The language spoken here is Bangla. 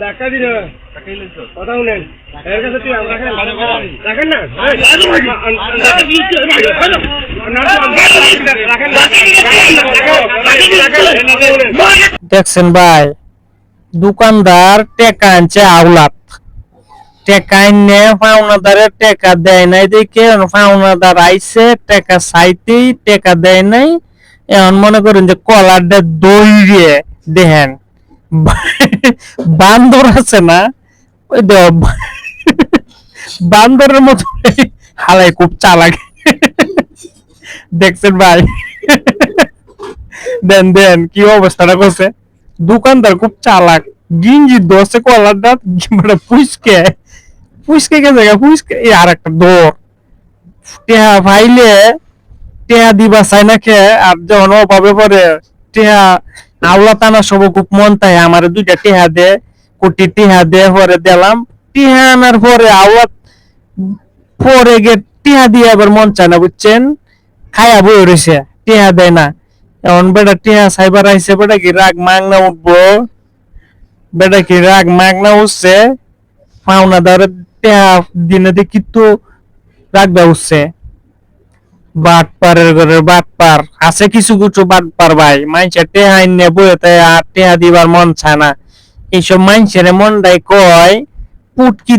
ধাক্কা দিন কথা শুনেন এর কাছে তুই আমরা রাখেন রাখেন না দেখছেন ভাই দোকানদার টেকা আনছে আউলাত টেকা আইনে ফাউনাদারে টেকা দেয় নাই দেখে ফাউনাদার আইছে টেকা চাইতেই টেকা দেয় নাই এখন মনে করেন যে কলারটা দইরে দেখেন বান্দর আছে না, ওই দেখ বান্দরের মতো হালাই খুব চালাক। দেখছেন ভাই? দেন দেন, কি অবস্থাটা করছে? দোকানদার খুব চালাক। গিঞ্জি দোষে কলার দাঁত মানে পুষকে পুষকে কে জায়গা পুষকে এই আর একটা দৌড়। টেহা ভাইলে টেহা দিবা চাই না খে আর যখন অভাবে পরে টেহা আওলা টানা সব খুব মন তাই আমার দুইটা টেহা দে, কোটি টেহা দে, পরে দিলাম। টিহা আনার পরে আওলা পরে গে টেহা দিয়ে আবার মন চায় না, বুঝছেন? খায়া বই রয়েছে টেহা দেয় না। এখন বেটা টেহা সাইবার আইছে, বেটা কি রাগ মাগনা উঠবো? বেটা কি রাগ মাগনা উঠছে? পাওনা ধরে টেহা দিনে দেখি তো রাগবা উঠছে বাট পারের ঘরের বাট পার আছে কিছু কিছু বাট পার ভাই, মানুষের টেহা ইনে বইতে আর টেহা দিবার মন চায় না। এইসব মানুষের মনটাই কয়, পুটকি